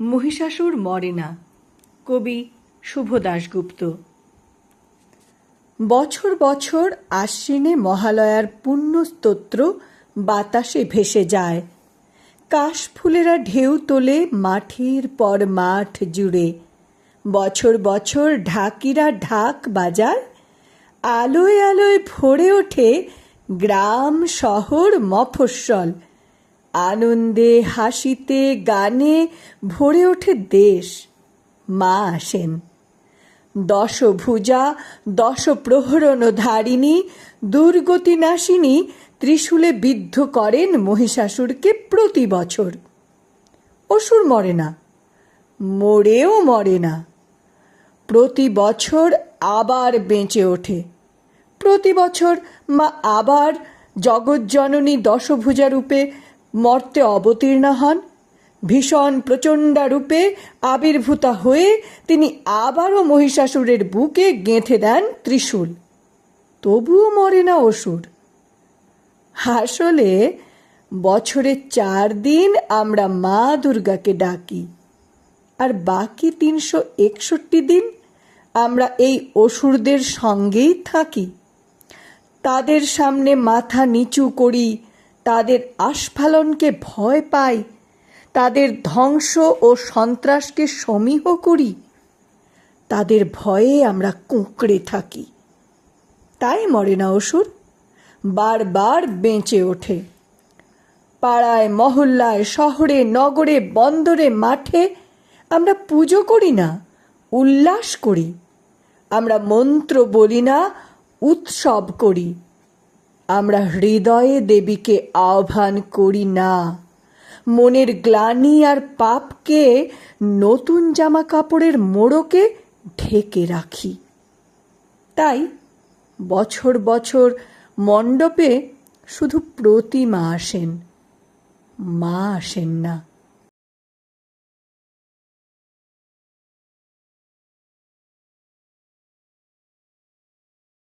মহিষাসুর মরে না। কবি শুভ দাশগুপ্ত। বছর বছর আশ্বিনে মহালয়ার পুণ্য স্তোত্র বাতাসে ভেসে যায়। কাশফুলেরা ঢেউ তোলে মাঠের পর মাঠ জুড়ে। বছর বছর ঢাকিরা ঢাক বাজায়। আলোয় আলোয় ভরে ওঠে গ্রাম শহর মফস্বল। আনন্দে হাসিতে গানে ভরে ওঠে দেশ, মা আসেন। দশভুজা দশ প্রহরণ ধারিণী, দুর্গতি নাশিনী ত্রিশূলে বিদ্ধ করেন মহিষাসুরকে প্রতি বছর। অসুর মরে না, মরেও মরে না। প্রতি বছর আবার বেঁচে ওঠে। প্রতি বছর মা আবার জগজ্জননী দশভুজা রূপে মর্তে অবতীর্ণা হন। ভীষণ প্রচণ্ডা রূপে আবির্ভূতা হয়ে তিনি আবারও মহিষাসুরের বুকে গেঁথে দেন ত্রিশূল। তবুও মরে না অসুর। আসলে বছরে চার দিন আমরা মা দুর্গাকে ডাকি। আর বাকি তিনশো একষট্টি দিন আমরা এই অসুরদের সঙ্গেই থাকি। তাদের সামনে মাথা নিচু করি তাদের আস্ফালনকে ভয় পাই, তাদের ধ্বংস ও সন্ত্রাসকে সমীহ করি, তাদের ভয়ে আমরা কুঁকড়ে থাকি। তাই মরে না অসুর, বারবার বেঁচে ওঠে। পাড়ায়, মহল্লায়, শহরে, নগরে, বন্দরে, মাঠে আমরা পুজো করি না, উল্লাস করি। আমরা মন্ত্র বলি না, উৎসব করি। আমরা হৃদয়ে দেবীকে আহ্বান করি না। মনের গ্লানি আর পাপকে নতুন জামা কাপড়ের মোড়কে ঢেকে রাখি। তাই বছর বছর মণ্ডপে শুধু প্রতিমা আসেন, মা আসেন না।